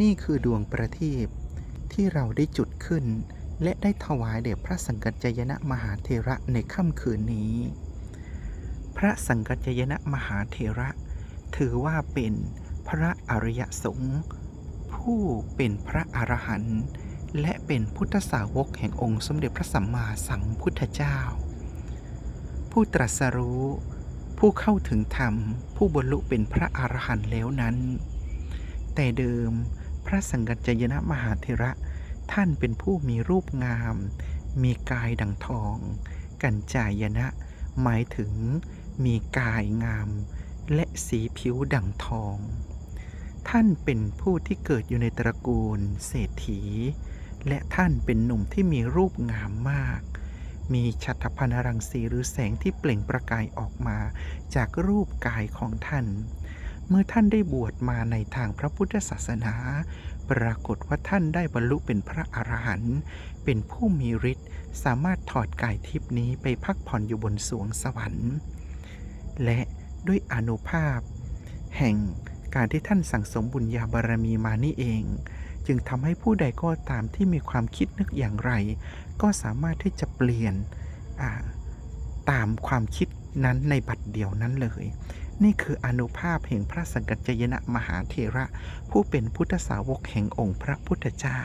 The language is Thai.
นี่คือดวงประทีปที่เราได้จุดขึ้น และได้ถวายแด่พระสังกัจจายนะมหาเถระในค่ำคืนนี้ พระสังกัจจายนะมหาเถระ ถือว่าเป็นพระอริยสงฆ์ผู้เป็นพระอรหันต์และเป็นพุทธสาวกแห่งองค์สมเด็จพระสัมมาสัมพุทธเจ้า ผู้ตรัสรู้ ผู้เข้าถึงธรรม ผู้บรรลุเป็นพระอรหันต์แล้วนั้น แต่เดิม ระสังกัจจายนะมหาเถระ ท่านเป็นผู้มีรูปงาม มีกายดังทอง กัญจายนะ หมายถึงมีกายงาม และสีผิวดังทอง ท่านเป็นผู้ที่เกิดอยู่ในตระกูล เศรษฐี และท่านเป็นหนุ่มที่มีรูปงามมากมีชัตพันรังสีหรือแสงที่เปล่งประกายออกมาจากรูปกายของท่าน เมื่อท่านได้บวชมาในทางพระพุทธศาสนา ปรากฏว่าท่านได้บรรลุเป็นพระอรหันต์เป็นผู้มีฤทธิ์สามารถถอดกายทิพนี้ไปพักผ่อนอยู่บนสวงสวรรค์ และด้วยอนุภาพ แห่งการที่ท่านสั่งสมบุญญาบารมีมานี่เอง จึงทำให้ผู้ใดก็ตามที่มีความคิดนึกอย่างไร ก็สามารถที่จะเปลี่ยนตามความคิดนั้นในบัดเดียวนั้นเลย นี่คืออนุภาพแห่งพระสังกัจจยนะมหาเทระ ผู้เป็นพุทธสาวกแห่งองค์พระพุทธเจ้า